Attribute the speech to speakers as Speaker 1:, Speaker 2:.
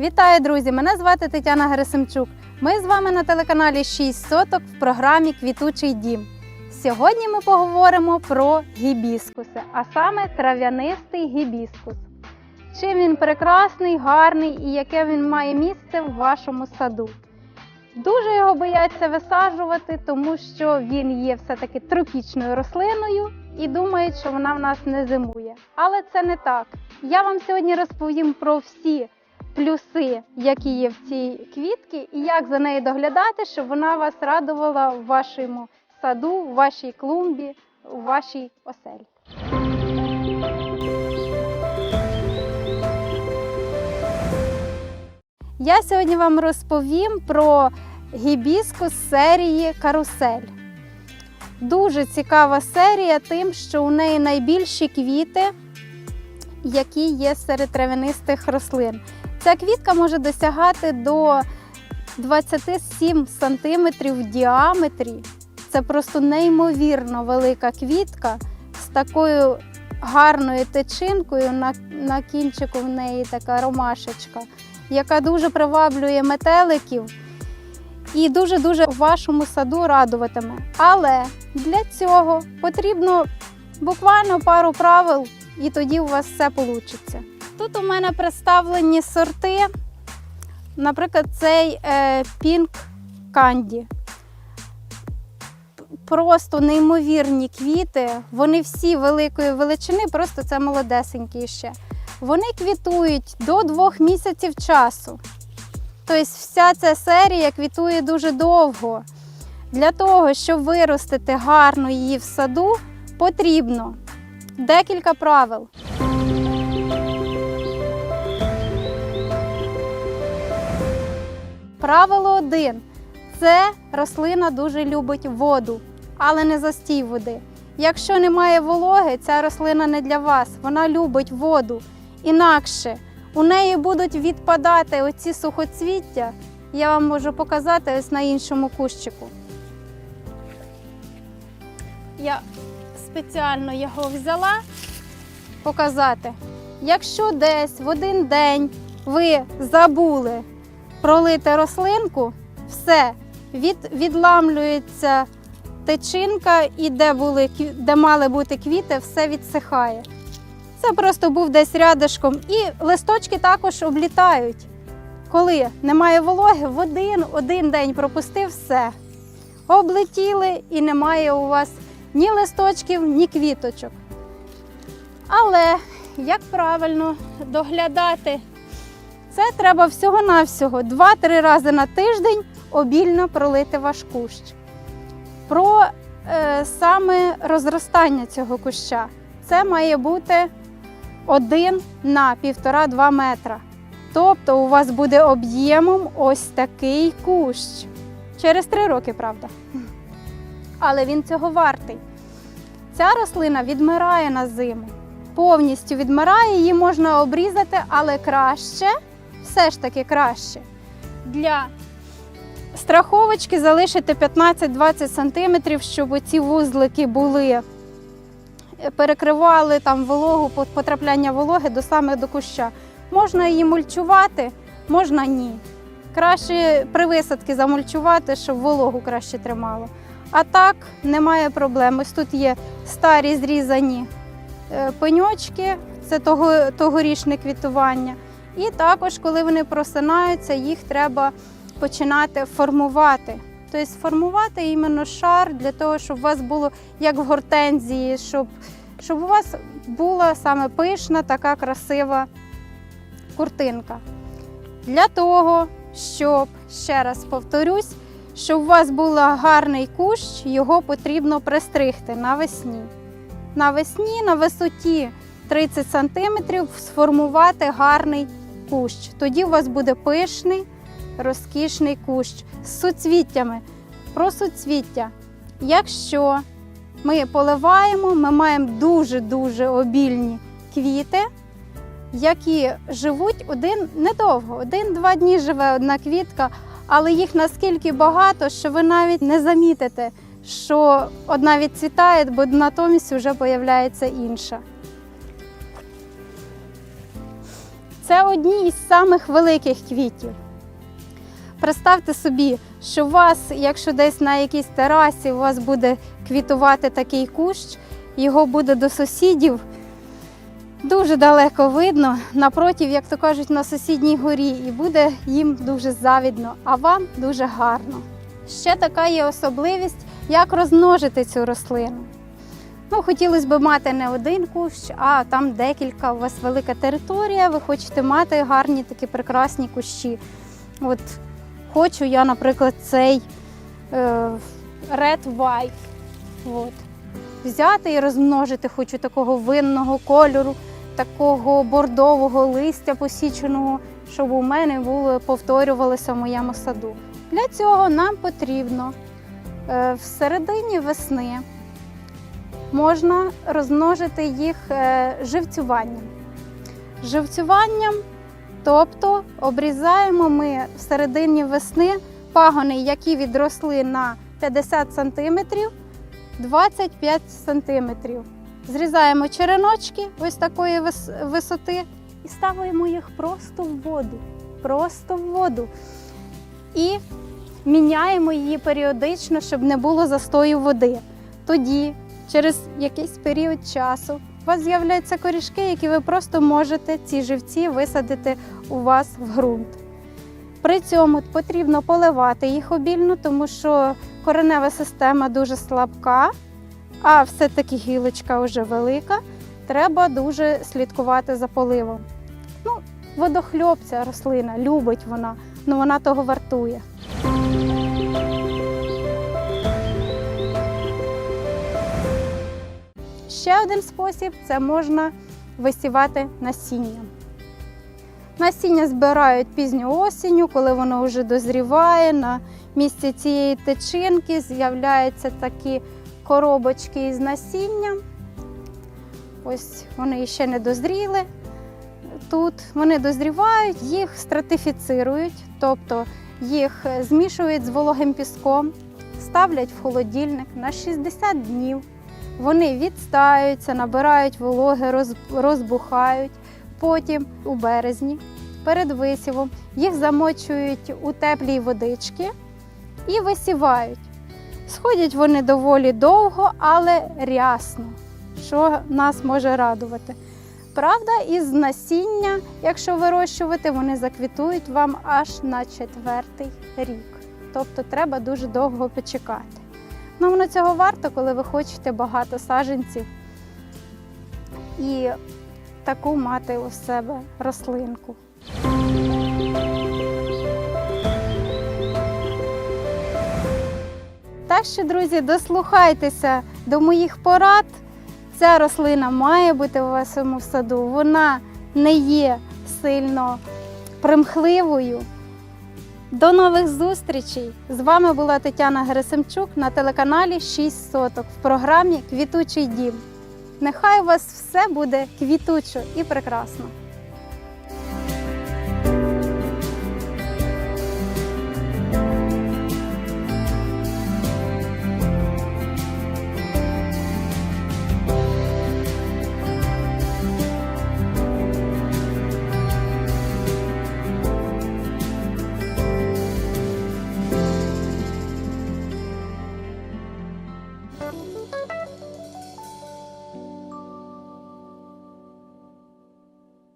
Speaker 1: Вітаю, друзі! Мене звати Тетяна Герасимчук. Ми з вами на телеканалі 6 соток в програмі Квітучий дім. Сьогодні ми поговоримо про гібіскуси, а саме трав'янистий гібіскус. Чим він прекрасний, гарний і яке він має місце в вашому саду. Дуже його бояться висаджувати, тому що він є все-таки тропічною рослиною і думають, що вона в нас не зимує. Але це не так. Я вам сьогодні розповім про всі плюси, які є в цій квітці, і як за нею доглядати, щоб вона вас радувала в вашому саду, в вашій клумбі, у вашій оселі. Я сьогодні вам розповім про гібіскус серії Карусель. Дуже цікава серія тим, що у неї найбільші квіти, які є серед трав'янистих рослин. Ця квітка може досягати до 27 см в діаметрі. Це просто неймовірно велика квітка з такою гарною течинкою. На, на кінчику в неї така ромашечка, яка дуже приваблює метеликів і дуже-дуже в вашому саду радуватиме. Але для цього потрібно буквально пару правил, і тоді у вас все вийде. Тут у мене представлені сорти, наприклад, цей е, Pink Candy. Просто неймовірні квіти, вони всі великої величини, просто це молодесенькі ще. Вони квітують до двох місяців часу. Тобто вся ця серія квітує дуже довго. Для того, щоб виростити гарно її в саду, потрібно декілька правил. Правило 1. Це рослина дуже любить воду, але не застій води. Якщо немає вологи, ця рослина не для вас. Вона любить воду. Інакше у неї будуть відпадати оці сухоцвіття. Я вам можу показати ось на іншому кущику. Я спеціально його взяла показати. Якщо десь в один день ви забули пролити рослинку, все, від, відламлюється течинка і де, були, де мали бути квіти, все відсихає. Це просто був десь рядишком. І листочки також облітають. Коли немає вологи, в один, один день пропустив все. Облетіли і немає у вас ні листочків, ні квіточок. Але як правильно доглядати це треба всього-навсього 2-3 рази на тиждень обільно пролити ваш кущ. Про е, саме розростання цього куща. Це має бути 1 на 1,5-2 метра. Тобто у вас буде об'ємом ось такий кущ. Через 3 роки, правда. Але він цього вартий. Ця рослина відмирає на зиму. Повністю відмирає, її можна обрізати, але краще все ж таки краще. Для страховочки залишити 15-20 см, щоб ці вузлики були, е, перекривали там вологу, потрапляння вологи до саме до куща. Можна її мульчувати, можна ні. Краще при висадці замульчувати, щоб вологу краще тримало. А так немає проблем. Ось тут є старі зрізані е, пеньочки, це того, тогорічне квітування. І також, коли вони просинаються, їх треба починати формувати. Тобто формувати іменно шар для того, щоб у вас було як в гортензії, щоб, щоб у вас була саме пишна, така красива куртинка. Для того, щоб, ще раз повторюсь, щоб у вас був гарний кущ, його потрібно пристригти навесні. Навесні на висоті 30 см сформувати гарний кущ. Тоді у вас буде пишний, розкішний кущ з суцвіттями. Про суцвіття. Якщо ми поливаємо, ми маємо дуже-дуже обільні квіти, які живуть один недовго, один-два дні живе одна квітка, але їх наскільки багато, що ви навіть не замітите, що одна відцвітає, бо натомість вже з'являється інша. Це одні із самих великих квітів. Представте собі, що у вас, якщо десь на якійсь терасі у вас буде квітувати такий кущ, його буде до сусідів дуже далеко видно, напротив, як то кажуть, на сусідній горі, і буде їм дуже завідно, а вам дуже гарно. Ще така є особливість, як розмножити цю рослину. Ну, хотілося б мати не один кущ, а там декілька. У вас велика територія, ви хочете мати гарні такі прекрасні кущі. От хочу я, наприклад, цей е, Red White. От. Взяти і розмножити хочу такого винного кольору, такого бордового листя посіченого, щоб у мене було, повторювалося в моєму саду. Для цього нам потрібно е, в середині весни можна розмножити їх е, живцюванням. Живцюванням, тобто обрізаємо ми в середині весни пагони, які відросли на 50 см, 25 см. Зрізаємо череночки ось такої висоти і ставимо їх просто в воду. Просто в воду. І міняємо її періодично, щоб не було застою води. Тоді, через якийсь період часу, у вас з'являються корішки, які ви просто можете ці живці висадити у вас в ґрунт. При цьому потрібно поливати їх обільно, тому що коренева система дуже слабка, а все-таки гілочка вже велика. Треба дуже слідкувати за поливом. Ну, водохльоб ця рослина, любить вона, але вона того вартує. Ще один спосіб це можна висівати насінням. Насіння збирають пізньою осінню, коли воно вже дозріває. На місці цієї течинки з'являються такі коробочки із насінням. Ось вони ще не дозріли. Тут вони дозрівають, їх стратифіцирують, тобто їх змішують з вологим піском, ставлять в холодильник на 60 днів. Вони відстаються, набирають вологи, розбухають. Потім у березні перед висівом їх замочують у теплій водички і висівають. Сходять вони доволі довго, але рясно, що нас може радувати. Правда, із насіння, якщо вирощувати, вони заквітують вам аж на четвертий рік. Тобто треба дуже довго почекати. Ну, воно цього варто, коли ви хочете багато саджанців і таку мати у себе рослинку. Так що, друзі, дослухайтеся до моїх порад. Ця рослина має бути у вашому саду. Вона не є сильно примхливою. До нових зустрічей! З вами була Тетяна Герасимчук на телеканалі 6 соток в програмі Квітучий дім. Нехай у вас все буде квітучо і прекрасно!